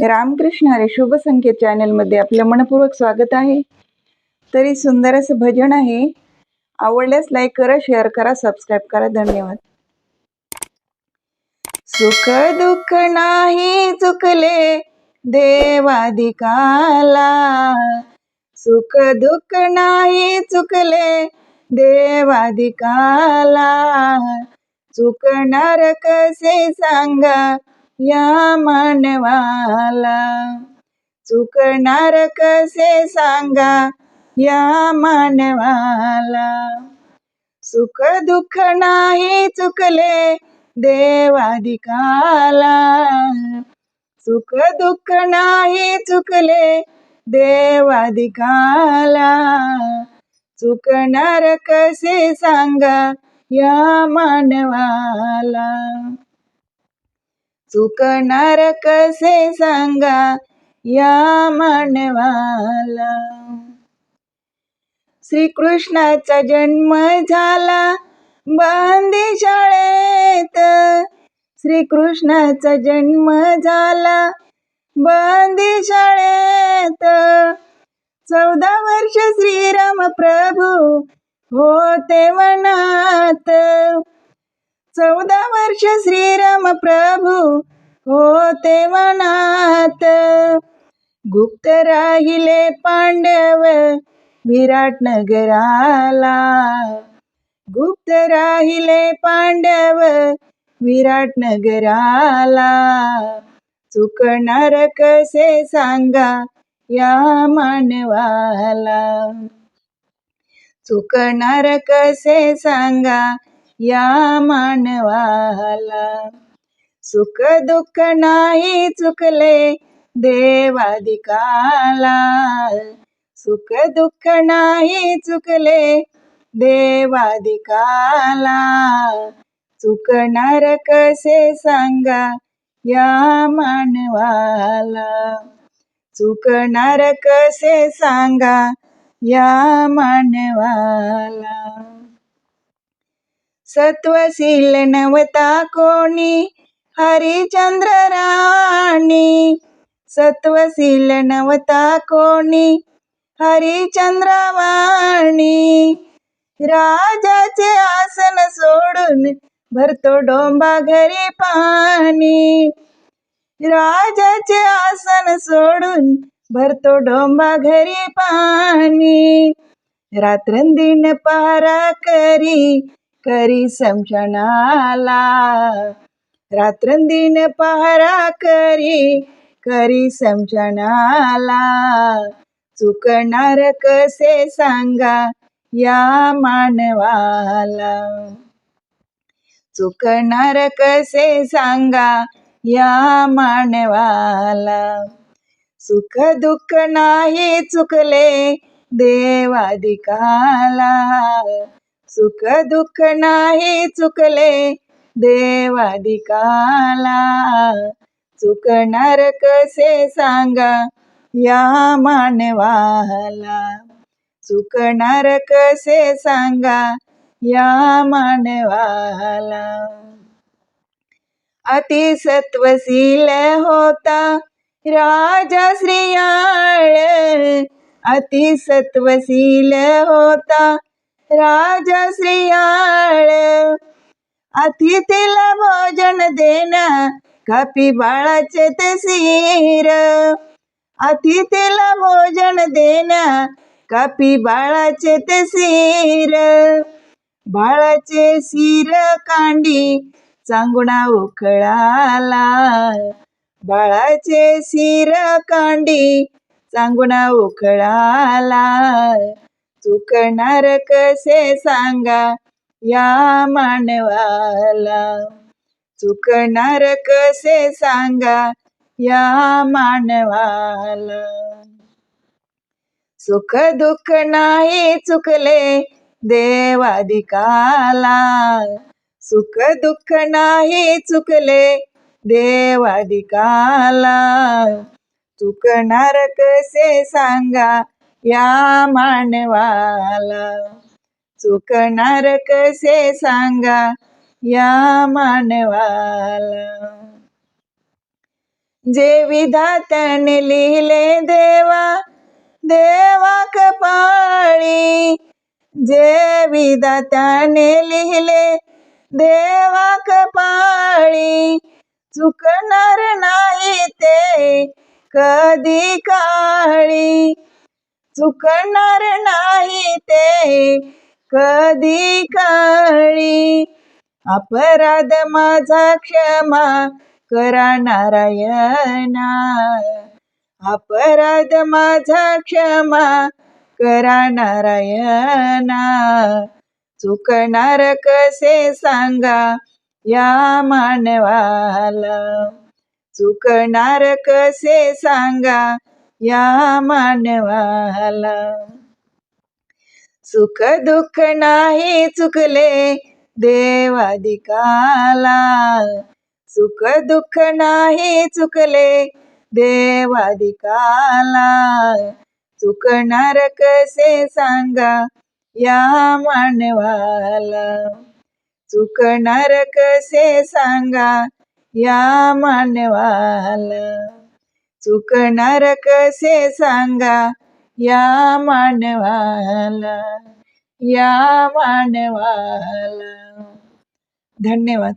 रामकृष्ण हरे शुभ संकेत चॅनलमध्ये आपलं मनपूर्वक स्वागत आहे. तरी सुंदर असं भजन आहे. आवडल्यास लाईक करा शेअर करा सबस्क्राईब करा. धन्यवाद. सुख दुःख नाही चुकले देवादिकाला. सुख दुःख नाही चुकले देवाधिकाला चुकणार कसे सांगा? या मानवाला. चुकणार कसे सांगा या मानवाला. सुख दुःख नाही चुकले देवाधिकाला. सुख दुःख नाही चुकले देवाधिकाला. चुकणार कसे सांगा या मानवाला. चुकणार कसे सांगा या मानवाला श्रीकृष्णाचा जन्म झाला बांदी शाळेत. श्रीकृष्णाचा जन्म झाला बांदी शाळेत. चौदा वर्ष श्रीराम प्रभू होते वनात चौदा वर्ष श्रीराम प्रभू होते वनात गुप्त राहिले पांडव विराट नगराला. गुप्त राहिले पांडव विराट नगराला. चुकणार कसे सांगा या मानवाला. चुकणार कसे सांगा या मानवाला. सुख दुःख नाही चुकले देवादिकाला. सुख दुःख नाही चुकले देवादिकाला. चुकणार कसे सांगा या मानवाला. चुकणार कसे सांगा या मानवाला. सत्वशील नवता कोणी? हरिचंद्र राणी. सत्वशील नवता कोणी? हरिचंद्रवाणी राजाचे आसन सोडून भरतो डोंबा घरी पाणी. राजाचे आसन सोडून भरतो डोंबा घरी पाणी. रात्रंदिन पारा करी करी समजणाला. रात्रंदिन पहारा करी करी समजणाला. चुकणार कसे सांगा या मानवाला. चुकणार कसे सांगा या मानवाला. सुख दुःख नाही चुकले देवादिकाला सुख दुःख नाही चुकले देवादिकाला. चुकणार कसे सांगा या मानवाला. चुकणार कसे सांगा या मानवाला. अतिसत्वशील होता राजा श्रीयाळ. अतिसत्वशील होता राजश्रियाळ अतिथीला भोजन देणं कापी बाळाचे ते सिर. अतिथीला भोजन देणं कापी बाळाचे ते सिर. बाळाचे शिर कांडी चांगुणा उखळाला बाळाचे शिर कांडी चांगुणा उखळाला चुकणार कसे सांगा या मानवाला? चुकणार कसे सांगा या मानवाला? सुख दुःख नाही चुकले देवाधिकाला. सुख दुःख नाही चुकले देवाधिकाला. चुकणार कसे सांगा या मानवाला. चुकणार कसे सांगा या मानवाला. जे विधात्याने लिहिले देवा देवा कपाळी जे विधात्याने लिहिले देवा कपाळी चुकणार नाही ते कधी काळी. चुकणार नाही ते. कधी काळी? अपराध माझा क्षमा करा नारायणा. अपराध माझा क्षमा करा नारायणा. चुकणार कसे सांगा या मानवाला? चुकणार कसे सांगा या मानवाला. सुख दुःख नाही चुकले देवादिकाला. सुख दुःख नाही चुकले देवादिकाला. चुकणार कसे सांगा या मानवाला. चुकणार कसे सांगा या मानवाला. चुकणार कसे सांगा या मानवाला या मानवाला. धन्यवाद.